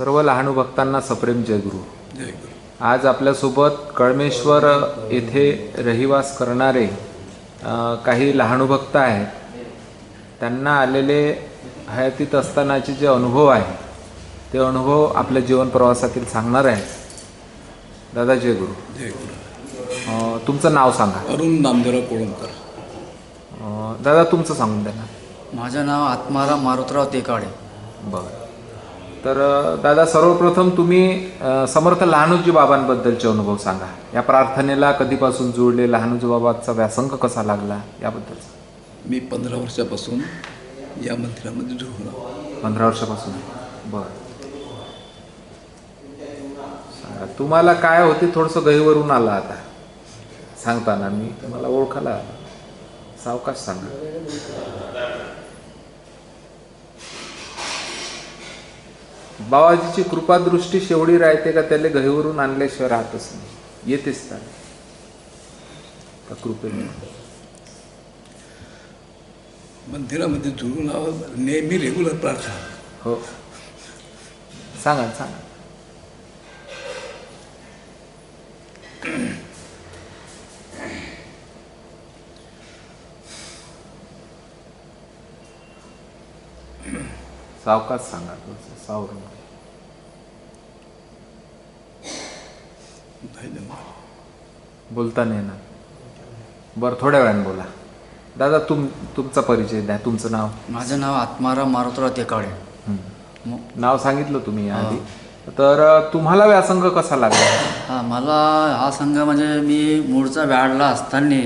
सर्व लहानू भक्तांना सप्रेम जयगुरु जय गुरु. आज आपल्यासोबत कळमेश्वर येथे रहिवास करणारे काही लहानू भक्त आहेत. त्यांना आलेले हयातीत असतानाचे जे अनुभव आहे ते अनुभव आपल्या जीवन प्रवासातील सांगणार आहेत. दादा जय गुरु. जय गुरु. अ, तुमचं नाव सांगा. अरुण नामदेवराव कोळंबकर. दादा तुमचं सांगून द्या ना. माझं नाव आत्माराम मारुतराव तेकाडे. बरं. तर दादा सर्वप्रथम तुम्ही समर्थ लहानूजी बाबांबद्दलचे अनुभव सांगा. या प्रार्थनेला कधीपासून जोडले? लहानूजी बाबांचा व्यासंग कसा लागला याबद्दल? मी पंधरा वर्षापासून या मंदिरामध्ये आहो पंधरा वर्षापासून? बरं. सांगा तुम्हाला काय होते? थोडंसं गहीवरून आलं आता. सांगताना मी मला ओळखायला आलं. सावकाश सांगा. बाबाजीची कृपादृष्टी शेवडी राहते का त्याला गहीवरून आणल्याशिवाय राहतच नाही. येतेच त्या कृपेने. मंदिरामध्ये आहो नेहमी रेग्युलर प्रार्थना. हो. सांगा सांगा. सावकाश सांगा थोडंसं सावरून. बोलता नाही ना बरं थोड्या वेळाने बोला. दादा तुम तुमचा परिचय द्या तुमचं नाव? माझं नाव आत्माराम मारुतराव तेकाडे. नाव सांगितलं तुम्ही आधी. तर तुम्हाला व्यासंग कसा लागला? हा मला हा संघ म्हणजे मी मूळचा व्याडला असताना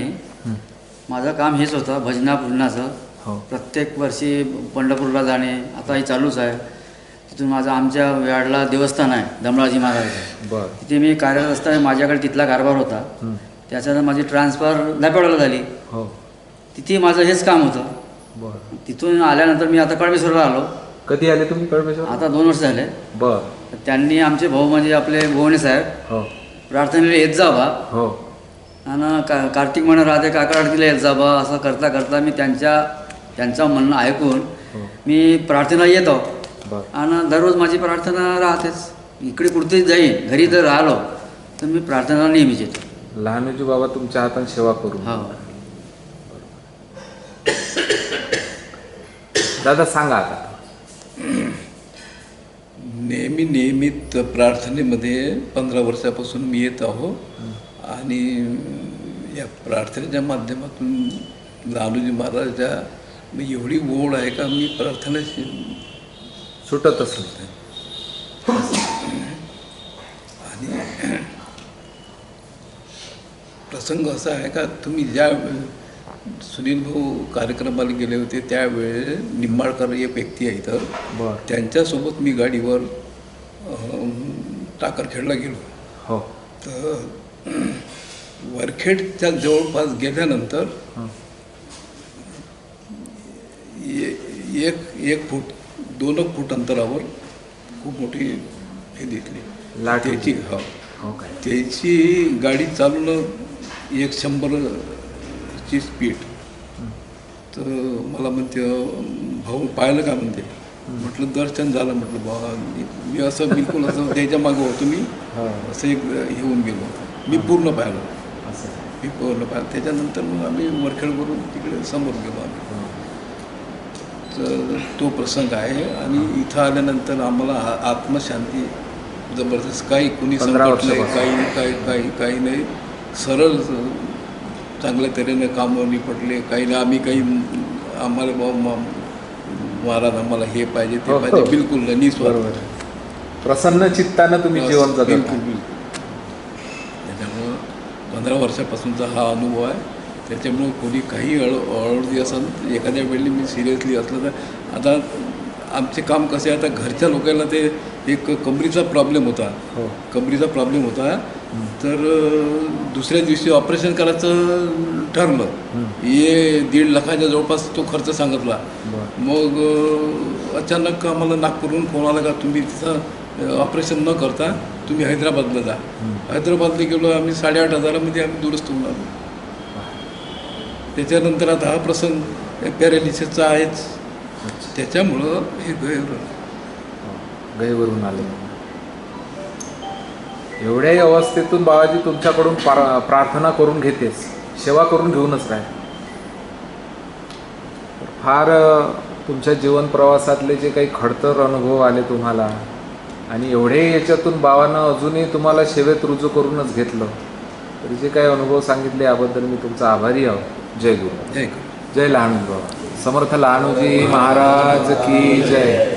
माझं काम हेच होतं भजना पूजनाचं हो. प्रत्येक वर्षी पंढरपूरला जाणे आता हे चालूच आहे. तिथून माझं आमच्या व्याडला देवस्थान आहे दमळाजी महाराजाचं बर. तिथे मी कार्यरत असताना माझ्याकडे तिथला कारभार होता. त्याच्यानं माझी ट्रान्सफर दापेवाड्याला झाली. हो. तिथे माझं हेच काम होतं. बर. तिथून आल्यानंतर मी आता कळमेश्वरला आलो. कधी आले तुम्ही कळमेश्वर? आता दोन वर्ष झाले. बर. त्यांनी आमचे भाऊ म्हणजे आपले भुवने साहेब हो. प्रार्थनेला येत जा बा हो. आणि का कार्तिक महिना राहते काका आरतीला येत जा बा असं करता करता मी त्यांच्या त्यांचं म्हणणं ऐकून हो. मी प्रार्थनेला येतो. आणि दररोज माझी प्रार्थना राहतेच. इकडे कुठेही जाईन घरी जर राहिलो तर मी प्रार्थनेला नेहमीच येतो. लहानूजी बाबा तुमच्या हाताने सेवा करू. हो. दादा सांगा आता. नेहमी नियमित प्रार्थनेमध्ये पंधरा वर्षापासून मी येत आहो. आणि या प्रार्थनेच्या माध्यमातून लालूजी महाराजाच्या मी एवढी ओढ आहे का? मी प्रार्थनेशी सुटतच नाही आणि प्रसंग असा आहे का तुम्ही ज्या सुनील भाऊ कार्यक्रमाला गेले होते त्यावेळे निंबाळकर एक व्यक्ती आहे इथं. त्यांच्यासोबत मी गाडीवर टाकरखेडला गेलो. हो. तर वरखेडच्या जवळपास गेल्यानंतर हं. ए- एक एक फूट दोन एक फूट अंतरावर खूप मोठी हे दिसली. त्याची. हो. हो त्याची गाडी चालून एक शंभरची स्पीड तर मला म्हणते भाऊ पाहिलं का म्हणते? म्हटलं दर्शन झालं. म्हटलं बाबा मी- असं बिलकुल असं त्याच्या मागं होतो मी. हो. असं एक होऊन गेलो मी पूर्ण पाहिलं. मी पूर्ण पाहिलं. त्याच्यानंतर मग आम्ही वरखेडवरून तिकडे समोर गेलो आम्ही. तो प्रसंग आहे आणि इथं आल्यानंतर आम्हाला आत्मशांती जबरदस्त काही कुणी संकट नाही. काही काही काही काही नाही सरळ चांगल्या तऱ्हेने कामं निपटले काही नाही आम्ही काही आम्हाला म- महाराज आम्हाला हे पाहिजे ते हो, पाहिजे हो. बिलकुल नाही. बरोबर प्रसन्न चित्तानं तुम्ही जीवन बिलकुल. बिलकुल त्याच्यामुळं पंधरा वर्षापासूनचा हा अनुभव आहे त्याच्यामुळं कोणी काही अळ अडवडी असेल एखाद्या वेळी मी सिरियसली असलं तर आता आमचे काम कसे आता घरच्या लोकांना ते एक कमरीचा प्रॉब्लेम होता. हो. कमरीचा प्रॉब्लेम होता. तर दुसऱ्या दिवशी ऑपरेशन करायचं ठरलं. हे दीड लाखाच्या जवळपास तो खर्च सांगितला. मग अचानक आम्हाला नागपूरहून फोन आला का तुम्ही तिथं ऑपरेशन न करता तुम्ही हैदराबादला जा. हैदराबादला गेलो आम्ही साडेआठ हजारामध्ये आम्ही दुरुस्त होऊन आलो. त्याच्यानंतर आता हा प्रसंग पॅरालिसिसचा आहेच. त्याच्यामुळं हे गैर. गहीवरून आले. एवढ्याही अवस्थेतून बाबाजी तुमच्याकडून पारा- प्रार्थना करून घेतेस सेवा करून घेऊनच राह फार तुमच्या जीवन प्रवासातले जे काही खडतर अनुभव आले तुम्हाला आणि एवढे याच्यातून बाबांना अजूनही तुम्हाला सेवेत रुजू करूनच घेतलं तरी जे काही अनुभव सांगितले याबद्दल मी तुमचा आभारी आहोत. जय गुरु। जय गुरु। जय लहानू बाबा समर्थ लहानूजी महाराज की जय।